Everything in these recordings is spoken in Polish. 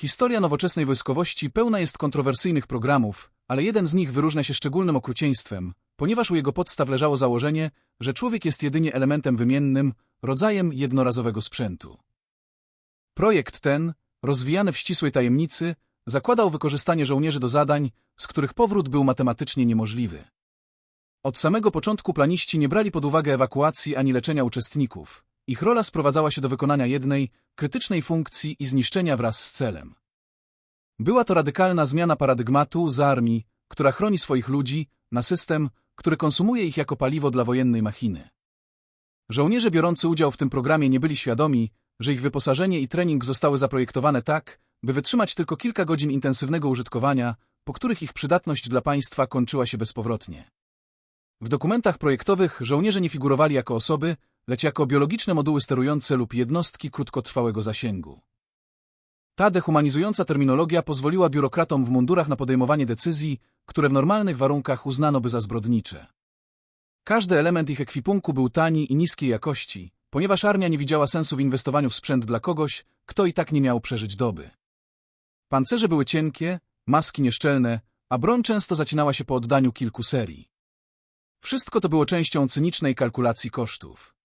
Historia nowoczesnej wojskowości pełna jest kontrowersyjnych programów, ale jeden z nich wyróżnia się szczególnym okrucieństwem, ponieważ u jego podstaw leżało założenie, że człowiek jest jedynie elementem wymiennym, rodzajem jednorazowego sprzętu. Projekt ten, rozwijany w ścisłej tajemnicy, zakładał wykorzystanie żołnierzy do zadań, z których powrót był matematycznie niemożliwy. Od samego początku planiści nie brali pod uwagę ewakuacji ani leczenia uczestników. Ich rola sprowadzała się do wykonania jednej, krytycznej funkcji i zniszczenia wraz z celem. Była to radykalna zmiana paradygmatu z armii, która chroni swoich ludzi, na system, który konsumuje ich jako paliwo dla wojennej machiny. Żołnierze biorący udział w tym programie nie byli świadomi, że ich wyposażenie i trening zostały zaprojektowane tak, by wytrzymać tylko kilka godzin intensywnego użytkowania, po których ich przydatność dla państwa kończyła się bezpowrotnie. W dokumentach projektowych żołnierze nie figurowali jako osoby, lecz jako biologiczne moduły sterujące lub jednostki krótkotrwałego zasięgu. Ta dehumanizująca terminologia pozwoliła biurokratom w mundurach na podejmowanie decyzji, które w normalnych warunkach uznano by za zbrodnicze. Każdy element ich ekwipunku był tani i niskiej jakości, ponieważ armia nie widziała sensu w inwestowaniu w sprzęt dla kogoś, kto i tak nie miał przeżyć doby. Pancerze były cienkie, maski nieszczelne, a broń często zacinała się po oddaniu kilku serii. Wszystko to było częścią cynicznej kalkulacji kosztów.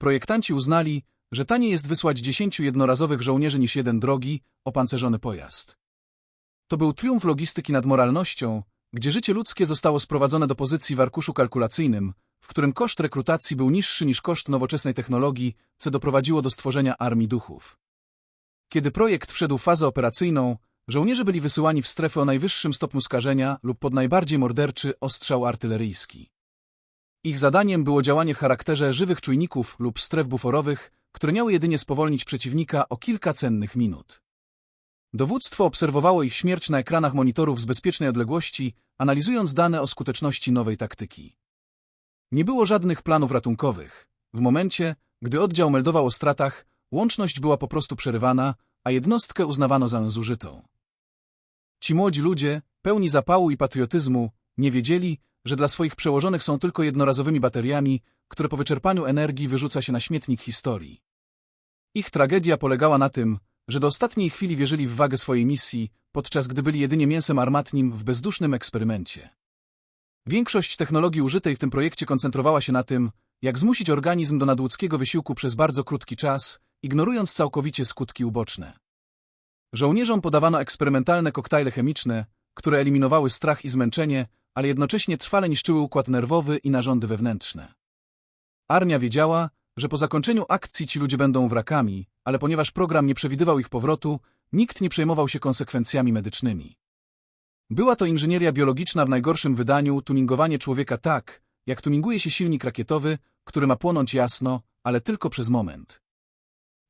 Projektanci uznali, że taniej jest wysłać dziesięciu jednorazowych żołnierzy niż jeden drogi, opancerzony pojazd. To był triumf logistyki nad moralnością, gdzie życie ludzkie zostało sprowadzone do pozycji w arkuszu kalkulacyjnym, w którym koszt rekrutacji był niższy niż koszt nowoczesnej technologii, co doprowadziło do stworzenia armii duchów. Kiedy projekt wszedł w fazę operacyjną, żołnierze byli wysyłani w strefy o najwyższym stopniu skażenia lub pod najbardziej morderczy ostrzał artyleryjski. Ich zadaniem było działanie w charakterze żywych czujników lub stref buforowych, które miały jedynie spowolnić przeciwnika o kilka cennych minut. Dowództwo obserwowało ich śmierć na ekranach monitorów z bezpiecznej odległości, analizując dane o skuteczności nowej taktyki. Nie było żadnych planów ratunkowych. W momencie, gdy oddział meldował o stratach, łączność była po prostu przerywana, a jednostkę uznawano za zużytą. Ci młodzi ludzie, pełni zapału i patriotyzmu, nie wiedzieli, że dla swoich przełożonych są tylko jednorazowymi bateriami, które po wyczerpaniu energii wyrzuca się na śmietnik historii. Ich tragedia polegała na tym, że do ostatniej chwili wierzyli w wagę swojej misji, podczas gdy byli jedynie mięsem armatnim w bezdusznym eksperymencie. Większość technologii użytej w tym projekcie koncentrowała się na tym, jak zmusić organizm do nadludzkiego wysiłku przez bardzo krótki czas, ignorując całkowicie skutki uboczne. Żołnierzom podawano eksperymentalne koktajle chemiczne, które eliminowały strach i zmęczenie, ale jednocześnie trwale niszczyły układ nerwowy i narządy wewnętrzne. Armia wiedziała, że po zakończeniu akcji ci ludzie będą wrakami, ale ponieważ program nie przewidywał ich powrotu, nikt nie przejmował się konsekwencjami medycznymi. Była to inżynieria biologiczna w najgorszym wydaniu, tuningowanie człowieka tak, jak tuninguje się silnik rakietowy, który ma płonąć jasno, ale tylko przez moment.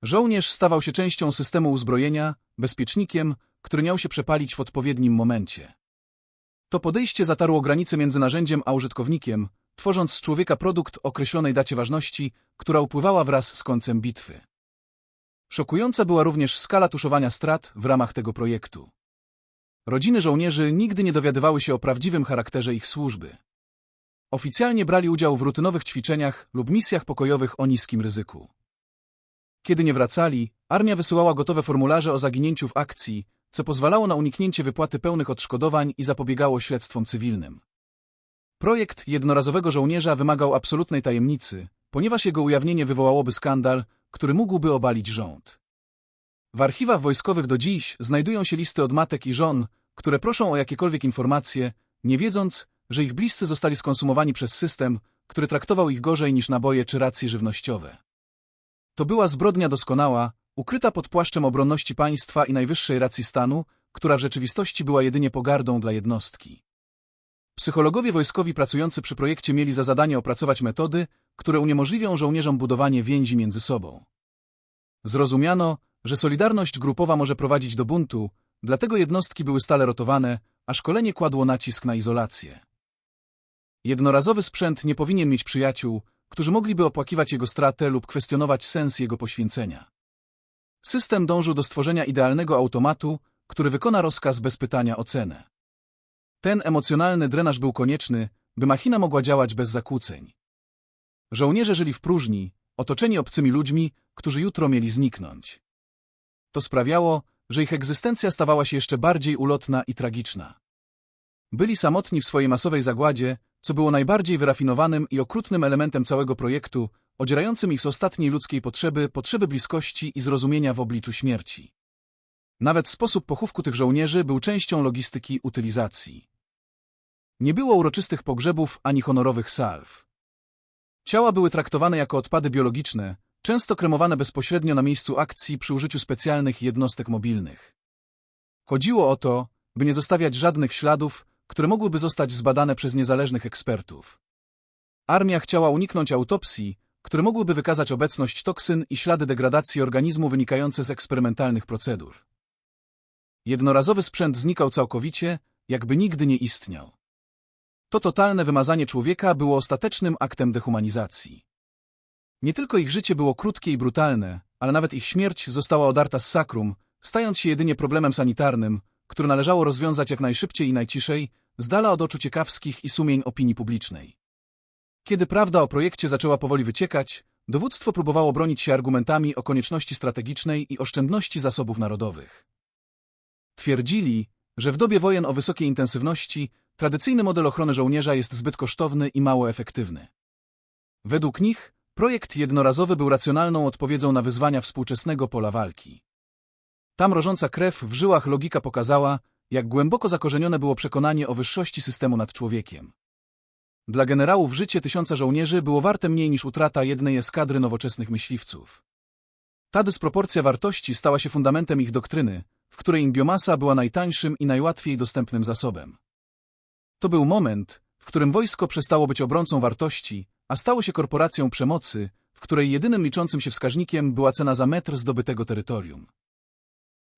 Żołnierz stawał się częścią systemu uzbrojenia, bezpiecznikiem, który miał się przepalić w odpowiednim momencie. To podejście zatarło granice między narzędziem a użytkownikiem, tworząc z człowieka produkt określonej dacie ważności, która upływała wraz z końcem bitwy. Szokująca była również skala tuszowania strat w ramach tego projektu. Rodziny żołnierzy nigdy nie dowiadywały się o prawdziwym charakterze ich służby. Oficjalnie brali udział w rutynowych ćwiczeniach lub misjach pokojowych o niskim ryzyku. Kiedy nie wracali, armia wysyłała gotowe formularze o zaginięciu w akcji, co pozwalało na uniknięcie wypłaty pełnych odszkodowań i zapobiegało śledztwom cywilnym. Projekt jednorazowego żołnierza wymagał absolutnej tajemnicy, ponieważ jego ujawnienie wywołałoby skandal, który mógłby obalić rząd. W archiwach wojskowych do dziś znajdują się listy od matek i żon, które proszą o jakiekolwiek informacje, nie wiedząc, że ich bliscy zostali skonsumowani przez system, który traktował ich gorzej niż naboje czy racje żywnościowe. To była zbrodnia doskonała, ukryta pod płaszczem obronności państwa i najwyższej racji stanu, która w rzeczywistości była jedynie pogardą dla jednostki. Psychologowie wojskowi pracujący przy projekcie mieli za zadanie opracować metody, które uniemożliwią żołnierzom budowanie więzi między sobą. Zrozumiano, że solidarność grupowa może prowadzić do buntu, dlatego jednostki były stale rotowane, a szkolenie kładło nacisk na izolację. Jednorazowy sprzęt nie powinien mieć przyjaciół, którzy mogliby opłakiwać jego stratę lub kwestionować sens jego poświęcenia. System dążył do stworzenia idealnego automatu, który wykona rozkaz bez pytania o cenę. Ten emocjonalny drenaż był konieczny, by machina mogła działać bez zakłóceń. Żołnierze żyli w próżni, otoczeni obcymi ludźmi, którzy jutro mieli zniknąć. To sprawiało, że ich egzystencja stawała się jeszcze bardziej ulotna i tragiczna. Byli samotni w swojej masowej zagładzie, co było najbardziej wyrafinowanym i okrutnym elementem całego projektu, odzierającym ich z ostatniej ludzkiej potrzeby, potrzeby bliskości i zrozumienia w obliczu śmierci. Nawet sposób pochówku tych żołnierzy był częścią logistyki utylizacji. Nie było uroczystych pogrzebów ani honorowych salw. Ciała były traktowane jako odpady biologiczne, często kremowane bezpośrednio na miejscu akcji przy użyciu specjalnych jednostek mobilnych. Chodziło o to, by nie zostawiać żadnych śladów, które mogłyby zostać zbadane przez niezależnych ekspertów. Armia chciała uniknąć autopsji, które mogłyby wykazać obecność toksyn i ślady degradacji organizmu wynikające z eksperymentalnych procedur. Jednorazowy sprzęt znikał całkowicie, jakby nigdy nie istniał. To totalne wymazanie człowieka było ostatecznym aktem dehumanizacji. Nie tylko ich życie było krótkie i brutalne, ale nawet ich śmierć została odarta z sakrum, stając się jedynie problemem sanitarnym, który należało rozwiązać jak najszybciej i najciszej, z dala od oczu ciekawskich i sumień opinii publicznej. Kiedy prawda o projekcie zaczęła powoli wyciekać, dowództwo próbowało bronić się argumentami o konieczności strategicznej i oszczędności zasobów narodowych. Twierdzili, że w dobie wojen o wysokiej intensywności tradycyjny model ochrony żołnierza jest zbyt kosztowny i mało efektywny. Według nich projekt jednorazowy był racjonalną odpowiedzią na wyzwania współczesnego pola walki. Ta mrożąca krew w żyłach logika pokazała, jak głęboko zakorzenione było przekonanie o wyższości systemu nad człowiekiem. Dla generałów życie tysiąca żołnierzy było warte mniej niż utrata jednej eskadry nowoczesnych myśliwców. Ta dysproporcja wartości stała się fundamentem ich doktryny, w której biomasa była najtańszym i najłatwiej dostępnym zasobem. To był moment, w którym wojsko przestało być obrońcą wartości, a stało się korporacją przemocy, w której jedynym liczącym się wskaźnikiem była cena za metr zdobytego terytorium.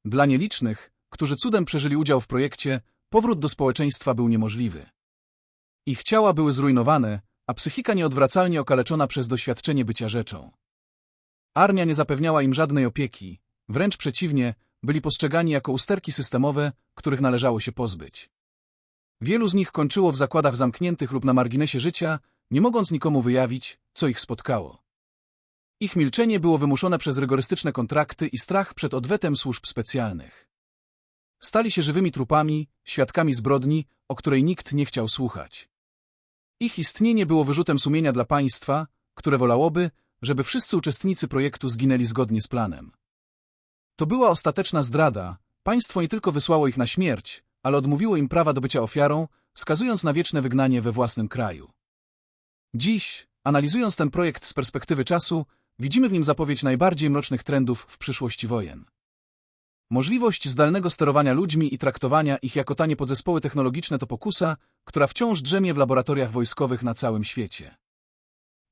Dla nielicznych, którzy cudem przeżyli udział w projekcie, powrót do społeczeństwa był niemożliwy. Ich ciała były zrujnowane, a psychika nieodwracalnie okaleczona przez doświadczenie bycia rzeczą. Armia nie zapewniała im żadnej opieki, wręcz przeciwnie, byli postrzegani jako usterki systemowe, których należało się pozbyć. Wielu z nich kończyło w zakładach zamkniętych lub na marginesie życia, nie mogąc nikomu wyjawić, co ich spotkało. Ich milczenie było wymuszone przez rygorystyczne kontrakty i strach przed odwetem służb specjalnych. Stali się żywymi trupami, świadkami zbrodni, o której nikt nie chciał słuchać. Ich istnienie było wyrzutem sumienia dla państwa, które wolałoby, żeby wszyscy uczestnicy projektu zginęli zgodnie z planem. To była ostateczna zdrada. Państwo nie tylko wysłało ich na śmierć, ale odmówiło im prawa do bycia ofiarą, skazując na wieczne wygnanie we własnym kraju. Dziś, analizując ten projekt z perspektywy czasu, widzimy w nim zapowiedź najbardziej mrocznych trendów w przyszłości wojen. Możliwość zdalnego sterowania ludźmi i traktowania ich jako tanie podzespoły technologiczne to pokusa, która wciąż drzemie w laboratoriach wojskowych na całym świecie.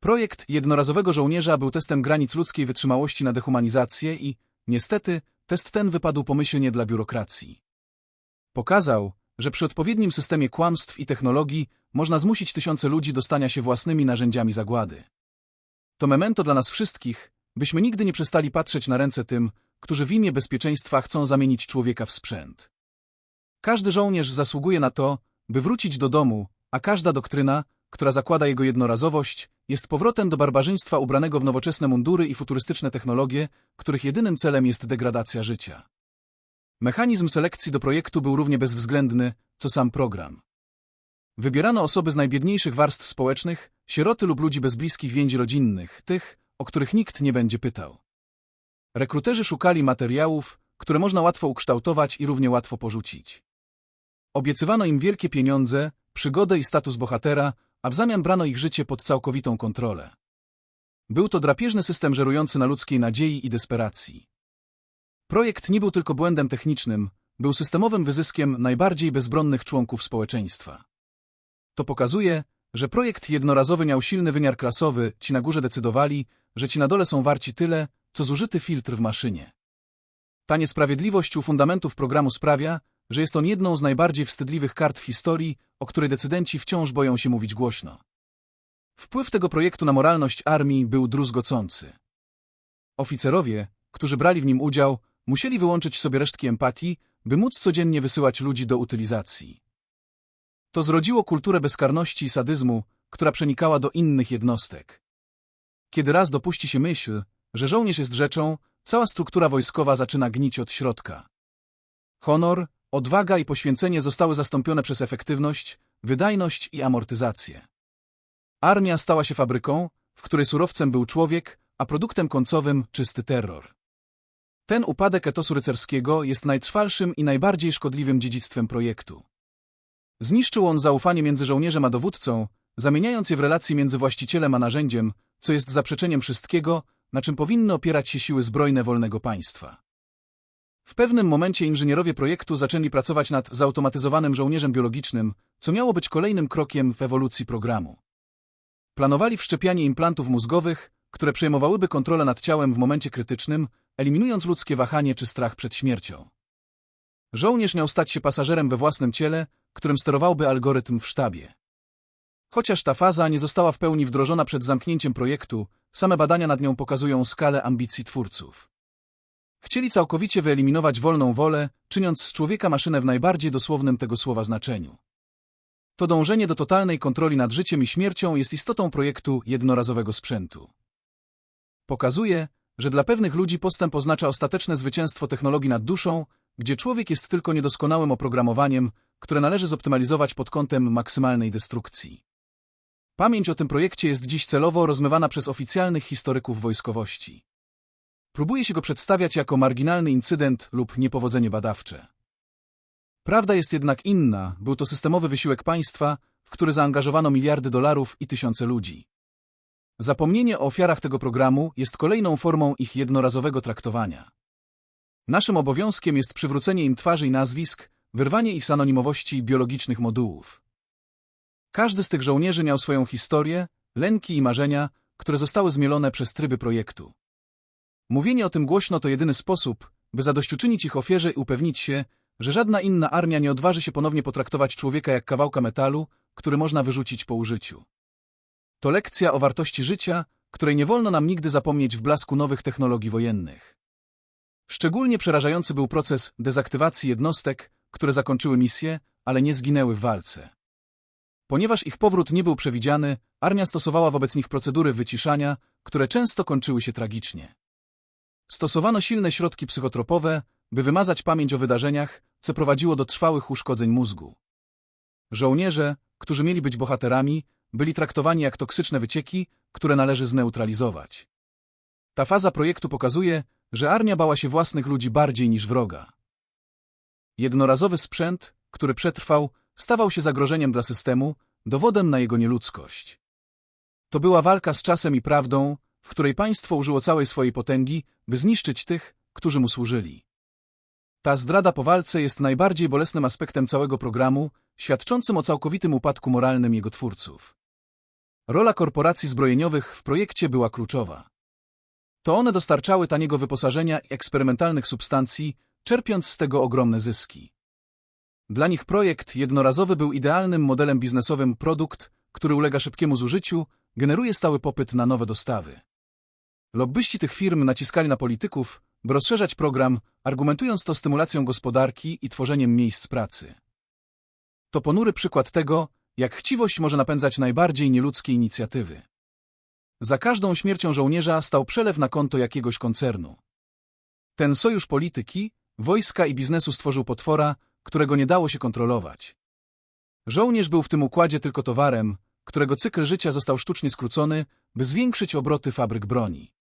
Projekt jednorazowego żołnierza był testem granic ludzkiej wytrzymałości na dehumanizację i, niestety, test ten wypadł pomyślnie dla biurokracji. Pokazał, że przy odpowiednim systemie kłamstw i technologii można zmusić tysiące ludzi do stania się własnymi narzędziami zagłady. To memento dla nas wszystkich, byśmy nigdy nie przestali patrzeć na ręce tym, którzy w imię bezpieczeństwa chcą zamienić człowieka w sprzęt. Każdy żołnierz zasługuje na to, by wrócić do domu, a każda doktryna, która zakłada jego jednorazowość, jest powrotem do barbarzyństwa ubranego w nowoczesne mundury i futurystyczne technologie, których jedynym celem jest degradacja życia. Mechanizm selekcji do projektu był równie bezwzględny, co sam program. Wybierano osoby z najbiedniejszych warstw społecznych, sieroty lub ludzi bez bliskich więzi rodzinnych, tych, o których nikt nie będzie pytał. Rekruterzy szukali materiałów, które można łatwo ukształtować i równie łatwo porzucić. Obiecywano im wielkie pieniądze, przygodę i status bohatera, a w zamian brano ich życie pod całkowitą kontrolę. Był to drapieżny system żerujący na ludzkiej nadziei i desperacji. Projekt nie był tylko błędem technicznym, był systemowym wyzyskiem najbardziej bezbronnych członków społeczeństwa. To pokazuje, że projekt jednorazowy miał silny wymiar klasowy, ci na górze decydowali, że ci na dole są warci tyle, co zużyty filtr w maszynie. Ta niesprawiedliwość u fundamentów programu sprawia, że jest on jedną z najbardziej wstydliwych kart w historii, o której decydenci wciąż boją się mówić głośno. Wpływ tego projektu na moralność armii był druzgocący. Oficerowie, którzy brali w nim udział, musieli wyłączyć sobie resztki empatii, by móc codziennie wysyłać ludzi do utylizacji. To zrodziło kulturę bezkarności i sadyzmu, która przenikała do innych jednostek. Kiedy raz dopuści się myśl, że żołnierz jest rzeczą, cała struktura wojskowa zaczyna gnić od środka. Honor, odwaga i poświęcenie zostały zastąpione przez efektywność, wydajność i amortyzację. Armia stała się fabryką, w której surowcem był człowiek, a produktem końcowym czysty terror. Ten upadek etosu rycerskiego jest najtrwalszym i najbardziej szkodliwym dziedzictwem projektu. Zniszczył on zaufanie między żołnierzem a dowódcą, zamieniając je w relacje między właścicielem a narzędziem, co jest zaprzeczeniem wszystkiego, na czym powinny opierać się siły zbrojne wolnego państwa. W pewnym momencie inżynierowie projektu zaczęli pracować nad zautomatyzowanym żołnierzem biologicznym, co miało być kolejnym krokiem w ewolucji programu. Planowali wszczepianie implantów mózgowych, które przejmowałyby kontrolę nad ciałem w momencie krytycznym, eliminując ludzkie wahanie czy strach przed śmiercią. Żołnierz miał stać się pasażerem we własnym ciele, którym sterowałby algorytm w sztabie. Chociaż ta faza nie została w pełni wdrożona przed zamknięciem projektu, same badania nad nią pokazują skalę ambicji twórców. Chcieli całkowicie wyeliminować wolną wolę, czyniąc z człowieka maszynę w najbardziej dosłownym tego słowa znaczeniu. To dążenie do totalnej kontroli nad życiem i śmiercią jest istotą projektu jednorazowego sprzętu. Pokazuje, że dla pewnych ludzi postęp oznacza ostateczne zwycięstwo technologii nad duszą, gdzie człowiek jest tylko niedoskonałym oprogramowaniem, które należy zoptymalizować pod kątem maksymalnej destrukcji. Pamięć o tym projekcie jest dziś celowo rozmywana przez oficjalnych historyków wojskowości. Próbuje się go przedstawiać jako marginalny incydent lub niepowodzenie badawcze. Prawda jest jednak inna, był to systemowy wysiłek państwa, w który zaangażowano miliardy dolarów i tysiące ludzi. Zapomnienie o ofiarach tego programu jest kolejną formą ich jednorazowego traktowania. Naszym obowiązkiem jest przywrócenie im twarzy i nazwisk, wyrwanie ich z anonimowości biologicznych modułów. Każdy z tych żołnierzy miał swoją historię, lęki i marzenia, które zostały zmielone przez tryby projektu. Mówienie o tym głośno to jedyny sposób, by zadośćuczynić ich ofierze i upewnić się, że żadna inna armia nie odważy się ponownie potraktować człowieka jak kawałka metalu, który można wyrzucić po użyciu. To lekcja o wartości życia, której nie wolno nam nigdy zapomnieć w blasku nowych technologii wojennych. Szczególnie przerażający był proces dezaktywacji jednostek, które zakończyły misję, ale nie zginęły w walce. Ponieważ ich powrót nie był przewidziany, armia stosowała wobec nich procedury wyciszania, które często kończyły się tragicznie. Stosowano silne środki psychotropowe, by wymazać pamięć o wydarzeniach, co prowadziło do trwałych uszkodzeń mózgu. Żołnierze, którzy mieli być bohaterami, byli traktowani jak toksyczne wycieki, które należy zneutralizować. Ta faza projektu pokazuje, że armia bała się własnych ludzi bardziej niż wroga. Jednorazowy sprzęt, który przetrwał, stawał się zagrożeniem dla systemu, dowodem na jego nieludzkość. To była walka z czasem i prawdą, w której państwo użyło całej swojej potęgi, by zniszczyć tych, którzy mu służyli. Ta zdrada po walce jest najbardziej bolesnym aspektem całego programu, świadczącym o całkowitym upadku moralnym jego twórców. Rola korporacji zbrojeniowych w projekcie była kluczowa. To one dostarczały taniego wyposażenia i eksperymentalnych substancji, czerpiąc z tego ogromne zyski. Dla nich projekt jednorazowy był idealnym modelem biznesowym produkt, który ulega szybkiemu zużyciu, generuje stały popyt na nowe dostawy. Lobbyści tych firm naciskali na polityków, by rozszerzać program, argumentując to stymulacją gospodarki i tworzeniem miejsc pracy. To ponury przykład tego, jak chciwość może napędzać najbardziej nieludzkie inicjatywy. Za każdą śmiercią żołnierza stał przelew na konto jakiegoś koncernu. Ten sojusz polityki, wojska i biznesu stworzył potwora, którego nie dało się kontrolować. Żołnierz był w tym układzie tylko towarem, którego cykl życia został sztucznie skrócony, by zwiększyć obroty fabryk broni.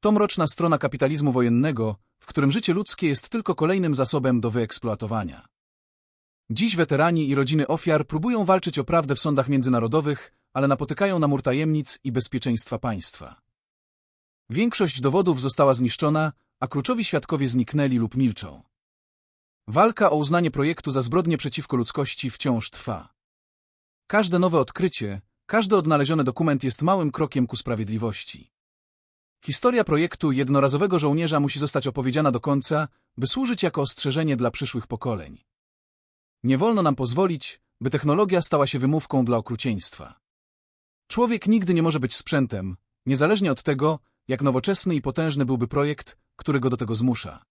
To mroczna strona kapitalizmu wojennego, w którym życie ludzkie jest tylko kolejnym zasobem do wyeksploatowania. Dziś weterani i rodziny ofiar próbują walczyć o prawdę w sądach międzynarodowych, ale napotykają na mur tajemnic i bezpieczeństwa państwa. Większość dowodów została zniszczona, a kluczowi świadkowie zniknęli lub milczą. Walka o uznanie projektu za zbrodnię przeciwko ludzkości wciąż trwa. Każde nowe odkrycie, każdy odnaleziony dokument jest małym krokiem ku sprawiedliwości. Historia projektu jednorazowego żołnierza musi zostać opowiedziana do końca, by służyć jako ostrzeżenie dla przyszłych pokoleń. Nie wolno nam pozwolić, by technologia stała się wymówką dla okrucieństwa. Człowiek nigdy nie może być sprzętem, niezależnie od tego, jak nowoczesny i potężny byłby projekt, który go do tego zmusza.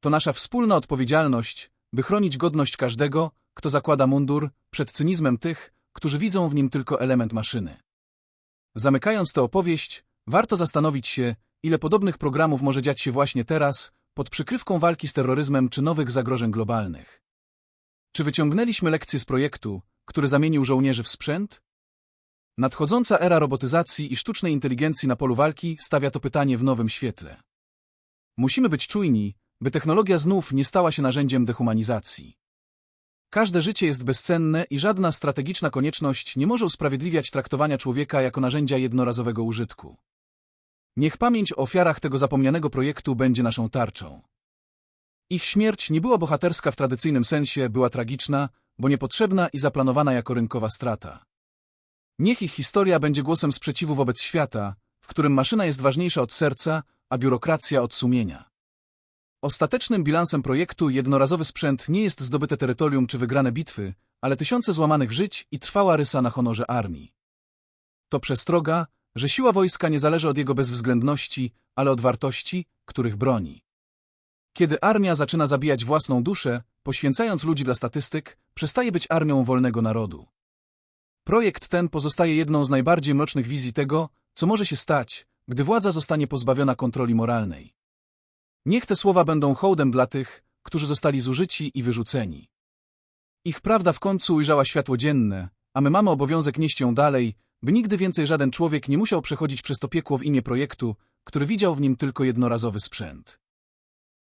To nasza wspólna odpowiedzialność, by chronić godność każdego, kto zakłada mundur, przed cynizmem tych, którzy widzą w nim tylko element maszyny. Zamykając tę opowieść, warto zastanowić się, ile podobnych programów może dziać się właśnie teraz, pod przykrywką walki z terroryzmem czy nowych zagrożeń globalnych. Czy wyciągnęliśmy lekcje z projektu, który zamienił żołnierzy w sprzęt? Nadchodząca era robotyzacji i sztucznej inteligencji na polu walki stawia to pytanie w nowym świetle. Musimy być czujni, by technologia znów nie stała się narzędziem dehumanizacji. Każde życie jest bezcenne i żadna strategiczna konieczność nie może usprawiedliwiać traktowania człowieka jako narzędzia jednorazowego użytku. Niech pamięć o ofiarach tego zapomnianego projektu będzie naszą tarczą. Ich śmierć nie była bohaterska w tradycyjnym sensie, była tragiczna, bo niepotrzebna i zaplanowana jako rynkowa strata. Niech ich historia będzie głosem sprzeciwu wobec świata, w którym maszyna jest ważniejsza od serca, a biurokracja od sumienia. Ostatecznym bilansem projektu jednorazowy sprzęt nie jest zdobyte terytorium czy wygrane bitwy, ale tysiące złamanych żyć i trwała rysa na honorze armii. To przestroga, że siła wojska nie zależy od jego bezwzględności, ale od wartości, których broni. Kiedy armia zaczyna zabijać własną duszę, poświęcając ludzi dla statystyk, przestaje być armią wolnego narodu. Projekt ten pozostaje jedną z najbardziej mrocznych wizji tego, co może się stać, gdy władza zostanie pozbawiona kontroli moralnej. Niech te słowa będą hołdem dla tych, którzy zostali zużyci i wyrzuceni. Ich prawda w końcu ujrzała światło dzienne, a my mamy obowiązek nieść ją dalej, by nigdy więcej żaden człowiek nie musiał przechodzić przez to piekło w imię projektu, który widział w nim tylko jednorazowy sprzęt.